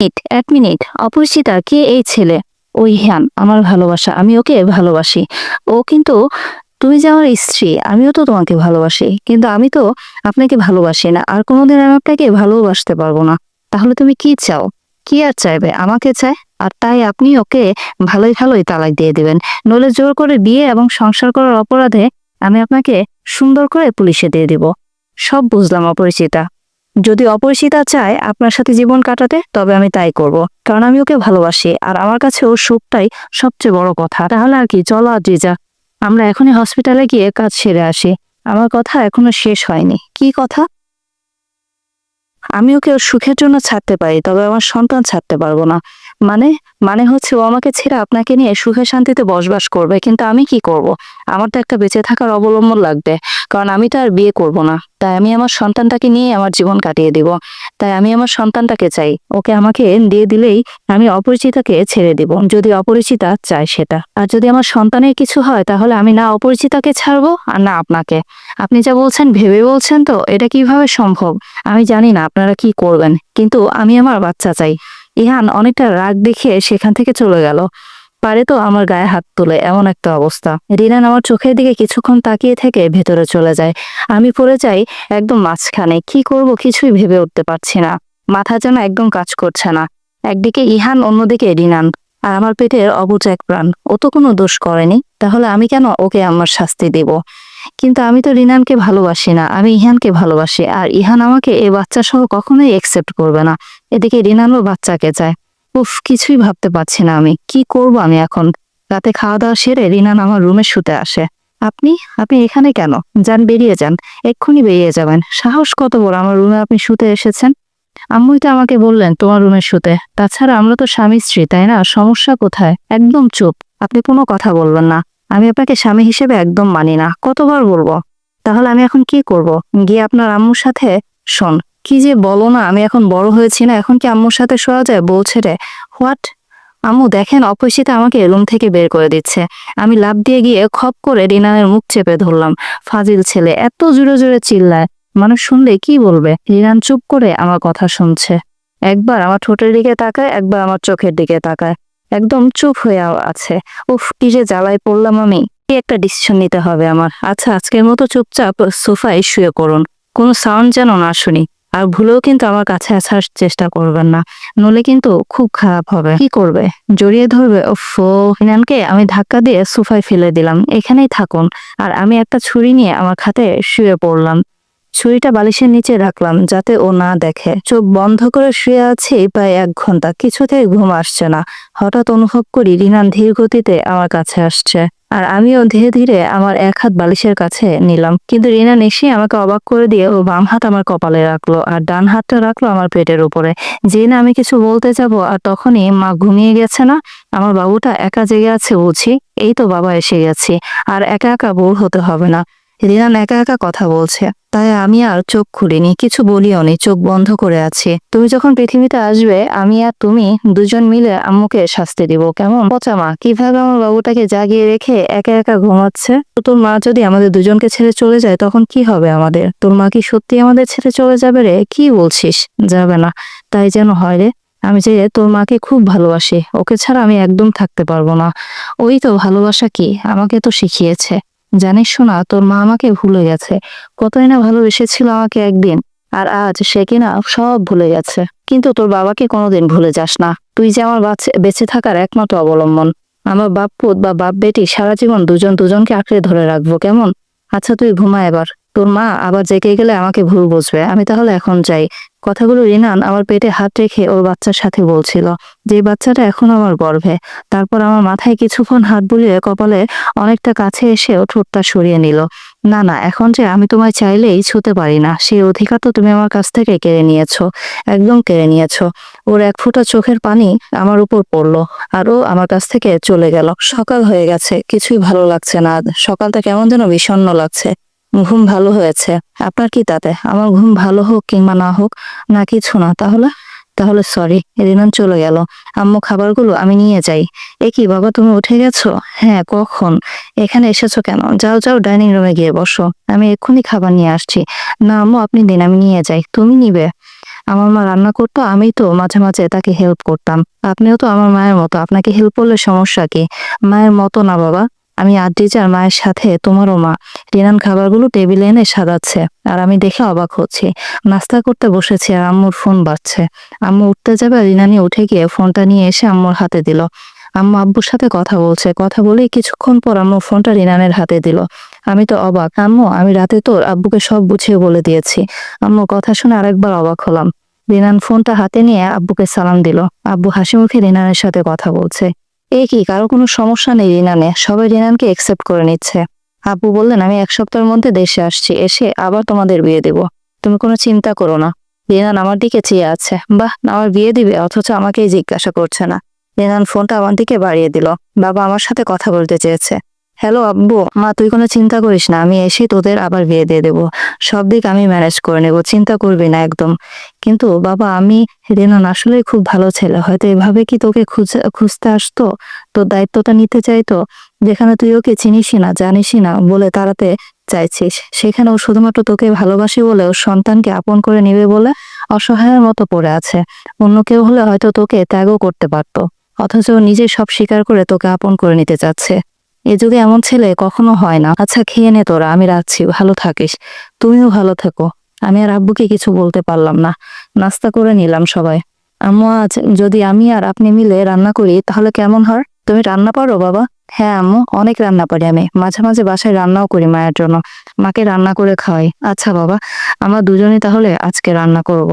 Minute, এক minute. Aparichita কে এই ছেলে? ওই হ্যান, আমার ভালোবাসা, আমি ওকে ভালোবাসি। ও কিন্তু, তুমি যে আমার স্ত্রী, আমিও তো তোমাকে ভালোবাসি। কিন্তু আমি তো আপনাকে ভালোবাসি না। আর কোনোদিন আমি আপনাকে ভালোবাসতে পারব না। তাহলে তুমি কি চাও? কি আর চাইবে? আমাকে চায়? আর তাই আপনি ওকে ভালোই ভালোই তালাক দিয়ে দেবেন। নইলে জোর করে বিয়ে এবং সংসার করার অপরাধে আমি আপনাকে সুন্দর করে পুলিশে দিয়ে দিব। সব বুঝলাম, অপরিচিতা। যদি অপরিচিতা চায় আপনার সাথে জীবন কাটাতে, তবে আমি তাই করব। কারণ আমি ওকে ভালোবাসি, আর আমার কাছে ওর সুখটাই সবচেয়ে বড় কথা। তাহলে আর কি, চলো আদ্রিজা আমরা এখনই হসপিটালে গিয়ে কাজ সেরে আসি। আমার কথা এখনও শেষ হয়নি। কি কথা? আমি ওকে ওর সুখের জন্য ছাড়তে পারি, তবে আমার সন্তান ছাড়তে পারব না। মানে মানে হচ্ছে ও আমাকে ছেড়ে আপনাকে নিয়ে সুখে শান্তিতে বসবাস করবে, কিন্তু আমি কি করব। আমার তো একটা বেঁচে থাকার অবলম্বন লাগবে, কারণ আমি তো আর বিয়ে করব না। তাই আমি আমার সন্তানটাকে নিয়ে আমার জীবন কাটিয়ে দিব। তাই আমি আমার সন্তানটাকে চাই। ওকে আমাকে দিয়ে দিলেই আমি অপরিচিতাকে ছেড়ে দিব। যদি অপরিচিতা চায় সেটা। আর যদি আমার সন্তানের কিছু হয়, তাহলে আমি না অপরিচিতাকে ছাড়বো আর না আপনাকে। আপনি যা বলছেন, ভেবে বলছেন তো, এটা কীভাবে সম্ভব? আমি জানি না আপনারা কি করবেন। কিন্তু আমি আমার বাচ্চা চাই। ইহান অনেকটা রাগ দেখিয়ে সেখান থেকে চলে গেল। পারে তো আমার গায়ে হাত তুলে, এমন একটা অবস্থা। রিনান আমার চোখের দিকে কিছুক্ষণ তাকিয়ে থেকে ভেতরে চলে যায়। আমি পড়ে যাই একদম মাঝখানে। কি করব কিছুই ভেবে উঠতে পারছি না। মাথা যেন একদম কাজ করছে না। একদিকে ইহান, অন্যদিকে রিনান। আর আমার পেটের অবুজ এক প্রাণ। ও তো কোনো দোষ করেনি। তাহলে আমি কেন ওকে আমার শাস্তি দেব? কিন্তু আমি তো রিনানকে ভালোবাসি না। আমি ইহানকে ভালোবাসি। আর ইহান আমাকে এই বাচ্চা সহ কখনোই একসেপ্ট করবে না। এদিকে রিনানও বাচ্চাকে চায়। উফ, কিছুই ভাবতে পারছি না আমি। কি করব আমি এখন? রাতে খাওয়া দাওয়া সেরে রিনান আমার রুমে শুতে আসে। আপনি? আপনি এখানে কেন? যান, বেরিয়ে যান। এক্ষুনি বেরিয়ে যাবেন। সাহস কত বড়, আমার রুমে আপনি শুতে এসেছেন? আম্মুই তো আমাকে বললেন তোমার রুমে শুতে। তাছাড়া আমরা তো স্বামী স্ত্রী, তাই না? সমস্যা কোথায়? একদম চুপ। আপনি কোনো কথা বলবেন না। আমি আপনাকে স্বামী হিসেবে একদম মানি না। কতবার বলব? তাহলে আমি এখন কি করব? গিয়ে আপনার আম্মুর সাথে শোন। কি যে বলো না, আমি এখন বড় হয়েছি না, এখন কি আম্মুর সাথে শোয়া যায়? বলছে রে, হোয়াট? আম্মু, দেখেন অপরিচিতা আমাকে রুম থেকে বের করে দিচ্ছে। আমি লাভ দিয়ে গিয়ে খপ করে রিনানের মুখ চেপে ধরলাম। ফাজিল ছেলে, এত জোরে জোরে চিল্লায়। মানুষ শুনলে কি বলবে? রিনান চুপ করে আমার কথা শুনছে। একবার আমার ঠোঁটের দিকে তাকায়, একবার আমার চোখের দিকে তাকায়। একদম চুপ হয়ে আছে। উফ, কি যে জ্বালায় পড়লাম আমি। কি একটা ডিসিশন নিতে হবে আমার। আচ্ছা আজকের মতো চুপচাপ সোফায় শুয়ে করুন কোনো সাউন্ড যেন না শুনি। আর ভুলেও কিন্তু আমার কাছে আসার চেষ্টা করবেন না। নলে কিন্তু খুব খারাপ হবে। কি করবে? জড়িয়ে ধরবে? ও ইনানকে আমি ধাক্কা দিয়ে সোফায় ফেলে দিলাম। এখানেই থাকুন। আর আমি একটা ছুরি নিয়ে আমার খাতে শুয়ে পড়লাম। ছুরিটা বালিশের নিচে রাখলাম যাতে ও না দেখে। চোখ বন্ধ করে শুয়ে আছি প্রায় এক ঘণ্টা। কিছুতেই ঘুম আসছে না। হঠাৎ অনুভব করি রিনান ধীর গতিতে আমার কাছে আসছে। আর আমিও ধীরে ধীরে আমার এক হাত বালিশের কাছে নিলাম। কিন্তু রিনান এসে আমাকে অবাক করে দিয়ে ও বাম হাত আমার কপালে রাখল আর ডান হাতটা রাখল আমার পেটের উপরে। যে না আমি কিছু বলতে যাব আর তখনই মা ঘুমিয়ে গেছে না? আমার বাবুটা একা জেগে আছে বুঝি? এই তো বাবা এসে গেছি। আর একা একা বোর হতে হবে না। রিনান একা একা কথা বলছে, তাই আমি আর চোখ খুলিনি, কিছু বলিও নি, চোখ বন্ধ করে আছি। তুমি যখন পৃথিবীতে আসবে, আমি আর তুমি দুজন মিলে আম্মুকে শাস্তি দিব, কেমন? পচা মা, কীভাবে আমার বাবুটাকে জাগিয়ে রেখে একা একা ঘুমাচ্ছে? তোর মা যদি আমাদের দুজনকে ছেড়ে চলে যায়, তখন কি হবে আমাদের? তোর মা কি সত্যি আমাদের ছেড়ে চলে যাবে রে? কি বলছিস? যাবে না। তাই যেন হয় রে। আমি যে তোর মাকে খুব ভালোবাসি, ওকে ছাড়া আমি একদম থাকতে পারব না। ওই তো ভালোবাসা কি? আমাকে তো শিখিয়েছে। জানিস শোনা তোর মা আমাকে ভুলে গেছে। কতই না ভালোবেসেছিল আমাকে একদিন, আর আজ সে কিনা সব ভুলে গেছে। কিন্তু তোর বাবাকে কোনোদিন ভুলে যাস না। তুই যে আমার বাঁচে- বেঁচে থাকার একমাত্র অবলম্বন। আমার বাপ পুত বা বাপ বেটি সারা জীবন দুজন দুজনকে আঁকড়ে ধরে রাখব, কেমন? আচ্ছা তুই ঘুমা এবার। তোর মা আবার জেগে গেলে আমাকে ভুল বুঝবে। আমি তাহলে এখন যাই। কথাগুলো রিনান আমার পেটে হাত রেখে ওর বাচ্চার সাথে বলছিল, যে বাচ্চাটা এখন আমার গর্ভে। তারপর আমার মাথায় কিছুক্ষণ হাত বুলিয়ে কপালে অনেকটা কাছে এসে ও ঠোঁটটা সরিয়ে নিল। না না, এখন যে আমি তোমায় চাইলেই ছুতে পারি না সেই অধিকার তো তুমি আমার কাছ থেকে কেড়ে নিয়েছো, একদম কেড়ে নিয়েছো। ওর এক ফোঁটা চোখের পানি আমার উপর পড়ল, আর ও আমার কাছ থেকে চলে গেল। সকাল হয়ে গেছে, কিছুই ভালো লাগছে না সকালটা কেমন যেন বিষণ্ণ লাগছে। ঘুম ভালো হয়েছে। আপনার কি তাতে? আমার ঘুম ভালো হোক কিংবা না হোক, না কিছু না। তাহলে? তাহলে সরি রিনান চলে গেল। আম্মু, খাবারগুলো আমি নিয়ে যাই। এ কি বাবা, তুমি উঠে গেছো? হ্যাঁ কখন? এখানে এসেছ কেন? যাও যাও, ডাইনিং রুমে গিয়ে বসো। আমি এক্ষুনি খাবার নিয়ে আসছি। না, আম্মু, আপনি দিন, আমি নিয়ে যাই। তুমি নিবে। আমার মা রান্না করতো, আমি তো মাঝে মাঝে তাকে হেল্প করতাম। আপনিও তো আমার মায়ের মতো। আপনাকে হেল্প করলে সমস্যা কি? মায়ের মতো না বাবা। আমি আদ্রিজার মায়ের সাথে তোমারও মা। রিনান খাবারগুলো টেবিলে এনে সাজাচ্ছে। আর আমি দেখে অবাক হচ্ছি। নাস্তা করতে বসেছি আর আম্মুর ফোন বাজছে। আম্মু উঠতে যাবে রিনানি উঠে গিয়ে ফোনটা নিয়ে এসে আম্মুর হাতে দিল। আম্মু আব্বুর সাথে কথা বলছে। কথা বলেই কিছুক্ষণ পর আম্মু ফোনটা রিনানের হাতে দিল। আমি তো অবাক। আম্মু, আমি রাতে তোর আব্বুকে সব বুঝিয়ে বলে দিয়েছি। আম্মু কথা শুনে আরেকবার অবাক হলাম। রিনান ফোনটা হাতে নিয়ে আব্বুকে সালাম দিল। আব্বু হাসি মুখে রিনানের সাথে কথা বলছে। এ কি কারও কোনো সমস্যা নেই রিনানে? সবাই রিনানকে অ্যাকসেপ্ট করে নিচ্ছে। আপু বললেন, আমি এক সপ্তাহের মধ্যে দেশে আসছি, এসে আবার তোমাদের বিয়ে দেব। তুমি কোনো চিন্তা করো না। রিনান আমার দিকে চেয়ে আছে। বাহ, আমার বিয়ে দিবে, অথচ আমাকেই জিজ্ঞাসা করছে না। রিনান ফোনটা আমার দিকে বাড়িয়ে দিল। বাবা আমার সাথে কথা বলতে চেয়েছে। হ্যালো আব্বু, মা তুই কোনো চিন্তা করিস না, আমি এসে তোদের আবার বিয়ে দিয়ে দেবো। সব দিক আমি ম্যানেজ করে নেব, চিন্তা করবি না একদম। কিন্তু বাবা, আমি রেনান আসলে খুব ভালো ছেলে, হয়তো এভাবে কি তোকে খুঁজে, খুঁজতে আসতো? তোর দায়িত্বটা নিতে চাইতো যেখানে তুই ওকে চিনিসই না, জানিসই না, বলে তাড়াতে চাইছিস। সেখানে ও শুধুমাত্র তোকে ভালোবাসি বলে ওর সন্তানকে আপন করে নিবে বলে অসহায়ের মতো পড়ে আছে। অন্য কেউ হলে হয়তো তোকে ত্যাগও করতে পারতো। অথচ ও নিজে সব স্বীকার করে তোকে আপন করে নিতে চাচ্ছে। এ যুগে এমন ছেলে কখনো হয় না। আচ্ছা খেয়ে নে তোরা, আমি রাখছি, ভালো থাকিস। তুমিও ভালো থেকো। আমি আর আব্বুকে কিছু বলতে পারলাম না। নাস্তা করে নিলাম সবাই। আম্মু, আজ যদি আমি আর আপনি মিলে রান্না করি, তাহলে কেমন হয়? তুমি রান্না পারো, বাবা? হ্যাঁ আম্মু, অনেক রান্না পারি আমি। মাঝে মাঝে বাসায় রান্নাও করি মায়ের জন্য। মাকে রান্না করে খাওয়াই। আচ্ছা বাবা, আমরা দুজনে তাহলে আজকে রান্না করব।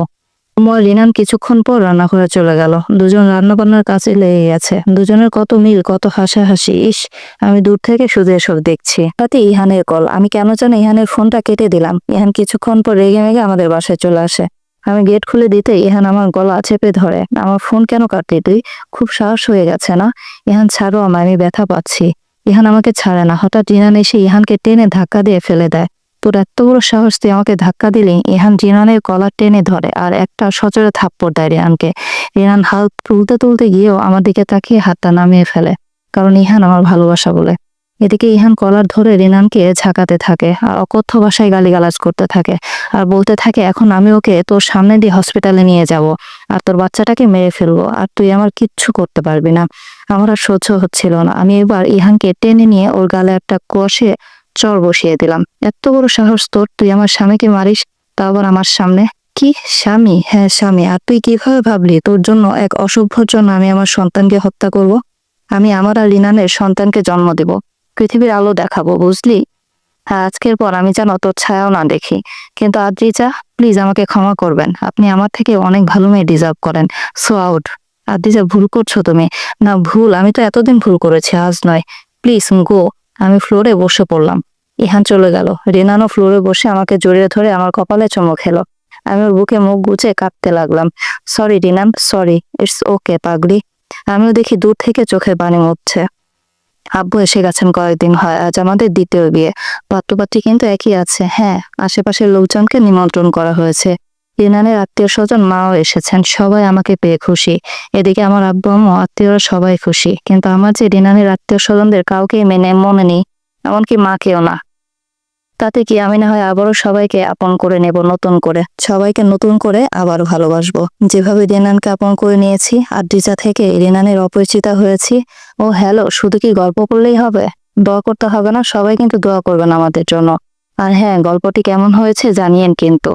আম্মু আর রিনান কিছুক্ষণ পর রান্না করে চলে গেল। দুজন রান্না বান্নার কাছে লেগে গেছে। দুজনের কত মিল, কত হাসাহাসি। ইস, আমি দূর থেকে শুধু এসব দেখছি। তাতে ইহানের কল। আমি কেন জানি ইহানের ফোনটা কেটে দিলাম। ইহান কিছুক্ষণ পর রেগে মেগে আমাদের বাসায় চলে আসে। আমি গেট খুলে দিতে ইহান আমার গলা চেপে ধরে। আমার ফোন কেন কাটলি তুই? খুব সাহস হয়ে গেছে না? ইহান, ছাড়ো আমায়, আমি ব্যথা পাচ্ছি। ইহান আমাকে ছাড়ে না। হঠাৎ জিনান এসে ইহানকে টেনে ধাক্কা দিয়ে ফেলে দেয়। তোর এত বড় সাহস তুই আমাকে ধাক্কা দিলি? ইহান জিনানের কলার টেনে ধরে আর একটা সচরে থাপ্পড় দেয় রিহানকে রিহান হাত তুলতে তুলতে গিয়েও আমার দিকে তাকিয়ে হাতটা নামিয়ে ফেলে, কারণ ইহান আমার ভালোবাসা বলে। এদিকে ইহান কলার ধরে রিনানকে ঝাঁকাতে থাকে আর অকথ্য ভাষায় গালিগালাজ করতে থাকে আর বলতে থাকে, এখন আমি ওকে তোর সামনে দিয়ে হসপিটালে নিয়ে যাব আর তোর বাচ্চাটাকে মেরে ফেলব আর তুই আমার কিচ্ছু করতে পারবি না। আমার আর সহ্য হচ্ছিল না। আমি এবার ইহানকে টেনে নিয়ে ওর গালে একটা কষে চর বসিয়ে দিলাম। এত বড় সাহস তোর, তুই আমার স্বামীকে মারিস, তা আবার আমার সামনে? কি? স্বামী? হ্যাঁ স্বামী। আর তুই কীভাবে ভাবলি তোর জন্য এক অসভ্যর জন্য আমি আমার সন্তানকে হত্যা করব? আমি আমার আর লিনানের সন্তানকে জন্ম দেব। পৃথিবীর আলো দেখাবো, বুঝলি? হ্যাঁ আজকের পর আমি যেন তোর ছায়াও না দেখি। কিন্তু আদ্রিজা, প্লিজ আমাকে ক্ষমা করবেন। আপনি আমার থেকে অনেক ভালো মেয়ে ডিজার্ভ করেন। So out. আদ্রিজা, ভুল করছ তুমি। না, ভুল। আমি তো এতদিন ভুল করেছি, আজ নয়। প্লিজ, গো। আমি ফ্লোরে বসে পড়লাম। ইহান চলে গেল। রিনানো ফ্লোরে বসে আমাকে জড়িয়ে ধরে আমার কপালে চমক খেলো। আমি ওর বুকে মুখ গুছে কাঁপতে লাগলাম। Sorry Rinan sorry it's okay পাগলি। আমিও দেখি দূর থেকে চোখে পানি মুছছে। আব্বু এসে গেছেন কয়েকদিন হয়, আজ আমাদের দ্বিতীয় বিয়ে। পাত্রপাত্রী কিন্তু একই আছে। হ্যাঁ আশেপাশের লোকজনকে নিমন্ত্রণ করা হয়েছে। রিনানের আত্মীয় স্বজন মাও এসেছেন, সবাই আমাকে পেয়ে খুশি। এদিকে আমার আব্বু, আম্মু, আত্মীয়রা সবাই খুশি। কিন্তু আমার যে রিনানের আত্মীয় স্বজনদের কাউকেই মেনে, মনে নেই, এমনকি মাকেও না। তাতে কি আমি না হয় আবারও সবাইকে আপন করে নেব, নতুন করে? সবাইকে নতুন করে আবারও ভালোবাসবো। যেভাবে রিনানকে আপন করে নিয়েছি, আর ডিজা থেকে রিনানের অপরিচিতা হয়েছি, ও হ্যালো, শুধু কি গল্প করলেই হবে? দোয়া করতে হবে না, সবাই কিন্তু দোয়া করবেন আমাদের জন্য। আর হ্যাঁ গল্পটি কেমন হয়েছে জানিয়েন কিন্তু।